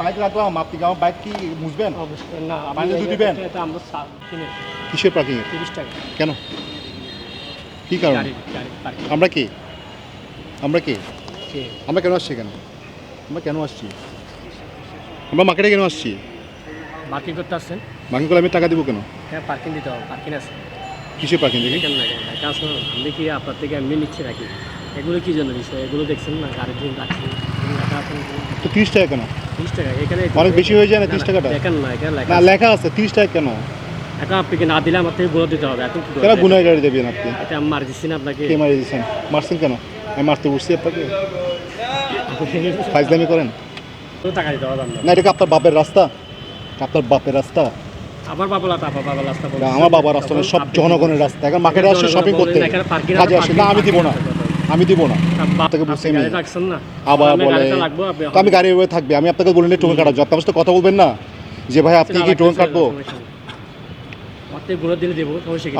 Bike রাখলাম আপনি কি আমার বাইক কি মুছবেন? অবশ্যই না পানি আপনি দুধ দিবেন? এটা আমরা কিসের পার্কিং তিরিশ টাকা। কেন? কি কারণ? আমরা কি? আমরা কি? আমরা কেন আসছি কেন আমরা কেন আসছি? আমরা মার্কেটে কেন আসছি? পার্কিং করতে আসছেন? বাকি করে আমি টাকা দিব কেন? হ্যাঁ পার্কিং দিতে হবে পার্কিং আছে। কিসের পার্কিং দেখি? কেন না আমি কি আপনার থেকে এমনি নিচ্ছে নাকি? এগুলো কি জন্য বিষয় এগুলো দেখছেন না গাড়ির দিন রাখছি তো তিরিশ টাকা কেন? তিরিশ টাকা এখানে অনেক বেশি হয়ে যায় না 30 টাকাটা? না লেখা না আছে। লেখা আছে তিরিশ টাকা কেন? এখন আপনাকে না দিলে আমার থেকে গুণ দিতে হবে এখন কি কেন গুনায় গাড়ি দেবেন আপনি? এটা আমি মার দিচ্ছি না আপনাকে। কে মারি দিয়েছেন? মারছেন কেন? আমি মারতে উঠছি আপনাকে। ফাইজলামি করেন। কত টাকা দিতে হবে না এটা কি আপনার বাপের রাস্তা? আপনার বাপের রাস্তা? আমার বাবা লাতা রাস্তা না, আমার বাবার রাস্তা সব জনগণের রাস্তা। এখন মার্কেটে আসে শপিং করতে। কাজে আসে। না আমি দিব না। আমি দিব না। আপনাকে বলছি আমি। আবার বলে আমি গাড়ি এভাবে থাকবে আমি আপনাকে বলিনি টোকেন কাটার জন্য আপনি আমার সাথে কথা বলবেন না? যে ভাই আপনি কি টোকেন কাটবো?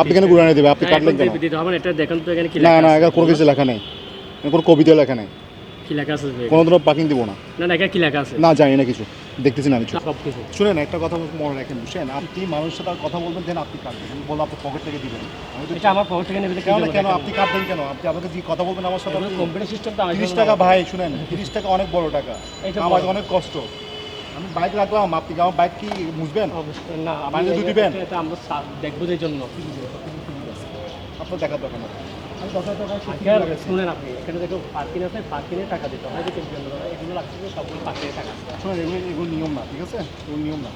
আপনি কেন গুড়ানি দেবে আপনি কাটলেন কেন? না, এটা দেখেন তো এখানে কি না না কোনো কিছু লেখা নেই। কোনো কবিতা লেখা নেই। কি লেখা আছে কোনো ধরনের পার্কিং দিব না। না না কি লেখা আছে? না জানি না কিছু। দেখতেছি না আমি সব কিছু শুনেন একটা কথা মনে রাখেন বুঝছেন? আপনি মানুষের সাথে কথা বলবেন দেন আপনি কাটবেন আমি বললাম আপনি পকেট থেকে দিবেন। আমি তো এটা আমার পকেট থেকে নেবে কেন কেন আপনি কাটবেন কেন? আপনি আমাকে যে কথা বলবেন আমার সাথে কম্পিউটার সিস্টেম তো টাকা ভাই শুনেন তিরিশ টাকা অনেক বড় টাকা। এটা আমার। অনেক কষ্ট। আমি বাইক রাখলাম আপনি আমার বাইক কি মুছবেন? না দুধ দিবেন? এটা আমরা দেখব যে জন্য। আপনার দেখা দরকার না আপনি, এখানে দেখো পার্কিং আছে পার্কিংয়ে টাকা দিতে হয় এগুলো লাগছে সবগুলো পার্কিংয়ে টাকা। শোনেন, এগুলো এগুলো নিয়ম না, ঠিক আছে? এগুলো নিয়ম না